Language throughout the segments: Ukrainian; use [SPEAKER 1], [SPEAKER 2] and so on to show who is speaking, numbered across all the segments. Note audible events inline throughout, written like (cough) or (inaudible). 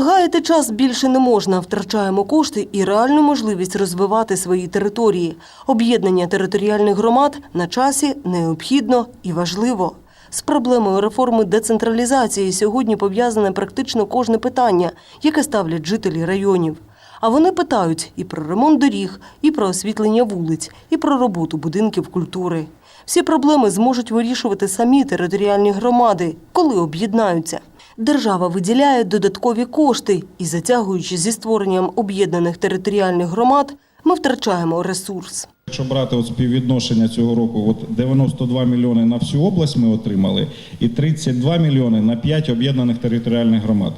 [SPEAKER 1] Гаяти час більше не можна. Втрачаємо кошти і реальну можливість розвивати свої території. Об'єднання територіальних громад на часі необхідно і важливо. З проблемою реформи децентралізації сьогодні пов'язане практично кожне питання, яке ставлять жителі районів. А вони питають і про ремонт доріг, і про освітлення вулиць, і про роботу будинків культури. Всі проблеми зможуть вирішувати самі територіальні громади, коли об'єднаються. Держава виділяє додаткові кошти і, затягуючи зі створенням об'єднаних територіальних громад, ми втрачаємо ресурс.
[SPEAKER 2] Якщо брати співвідношення цього року, от 92 мільйони на всю область ми отримали, і 32 мільйони на 5 об'єднаних територіальних громад.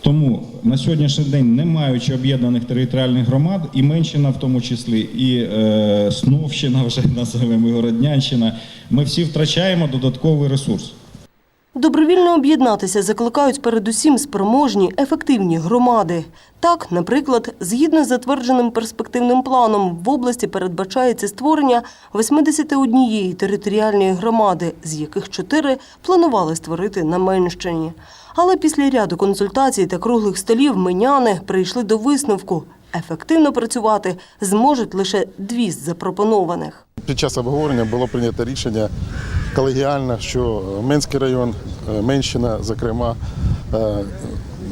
[SPEAKER 2] Тому на сьогоднішній день, не маючи об'єднаних територіальних громад, і Менщина в тому числі, і е, Сновщина, вже (laughs) називаємо Городнянщина, ми всі втрачаємо додатковий ресурс.
[SPEAKER 1] Добровільно об'єднатися закликають передусім спроможні, ефективні громади. Так, наприклад, згідно з затвердженим перспективним планом, в області передбачається створення 81 територіальної громади, з яких 4 планували створити на Менщині. Але після ряду консультацій та круглих столів миняни прийшли до висновку – ефективно працювати зможуть лише дві з запропонованих.
[SPEAKER 3] Під час обговорення було прийнято рішення колегіально, що Менський район, е, Менщина, зокрема, е,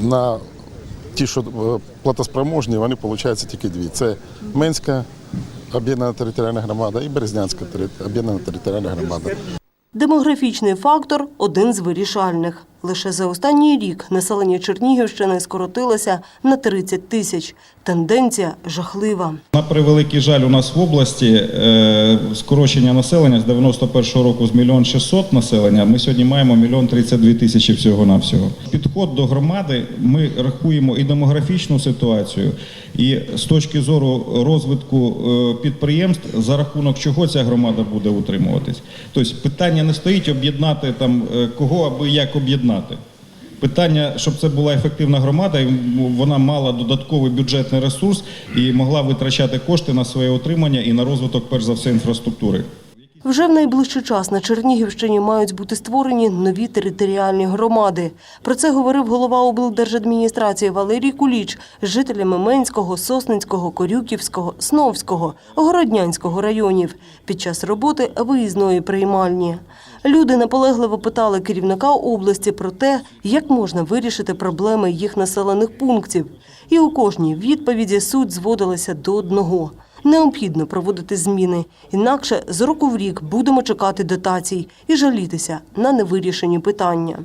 [SPEAKER 3] на ті, що е, платоспроможні, вони виходить тільки дві. Це Менська об'єднана територіальна громада і Березнянська об'єднана територіальна громада.
[SPEAKER 1] Демографічний фактор – один з вирішальних. Лише за останній рік населення Чернігівщини скоротилося на 30 тисяч. Тенденція жахлива.
[SPEAKER 2] На превеликий жаль, у нас в області е, скорочення населення з 91-го року з мільйон 600 населення. Ми сьогодні маємо мільйон 32 тисячі всього навсього. Підход до громади ми рахуємо і демографічну ситуацію, і з точки зору розвитку е, підприємств, за рахунок чого ця громада буде утримуватись. Тобто питання не стоїть об'єднати там е, кого аби як об'єднати. Питання, щоб це була ефективна громада, і вона мала додатковий бюджетний ресурс і могла витрачати кошти на своє утримання і на розвиток, перш за все, інфраструктури.
[SPEAKER 1] Вже в найближчий час на Чернігівщині мають бути створені нові територіальні громади. Про це говорив голова облдержадміністрації Валерій Куліч з жителями Менського, Сосницького, Корюківського, Сновського, Городнянського районів під час роботи виїзної приймальні. Люди наполегливо питали керівника області про те, як можна вирішити проблеми їх населених пунктів. І у кожній відповіді суть зводилася до одного – Необхідно проводити зміни, інакше з року в рік будемо чекати дотацій і жалітися на невирішені питання.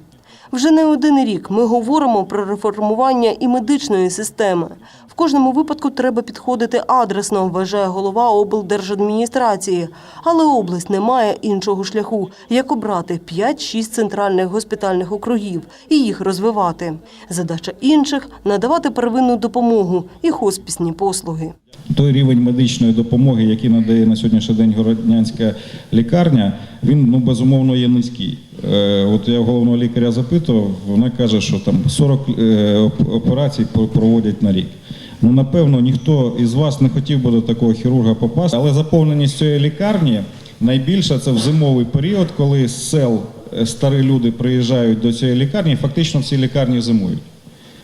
[SPEAKER 1] Вже не один рік ми говоримо про реформування і медичної системи. В кожному випадку треба підходити адресно, вважає голова облдержадміністрації. Але область не має іншого шляху, як обрати 5-6 центральних госпітальних округів і їх розвивати. Задача інших надавати первинну допомогу і хоспісні послуги.
[SPEAKER 2] Той рівень медичної допомоги, який надає на сьогоднішній день Городнянська лікарня, він ну безумовно є низький. Е, От я головного лікаря запитував, вона каже, що там 40 е, операцій проводять на рік. Ну, напевно, ніхто із вас не хотів би до такого хірурга попасти, але заповненість цієї лікарні найбільша це в зимовий період, коли з сел е, старі люди приїжджають до цієї лікарні, і фактично в лікарні зимують.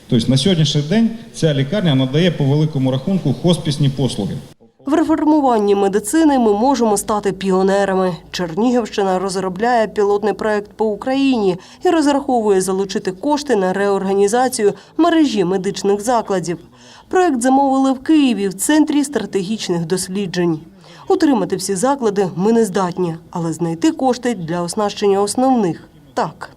[SPEAKER 2] Тобто на сьогоднішній день ця лікарня надає по великому рахунку хоспісні послуги.
[SPEAKER 1] В реформуванні медицини ми можемо стати піонерами. Чернігівщина розробляє пілотний проект по Україні і розраховує залучити кошти на реорганізацію мережі медичних закладів. Проект замовили в Києві в центрі стратегічних досліджень. Утримати всі заклади ми не здатні, але знайти кошти для оснащення основних так.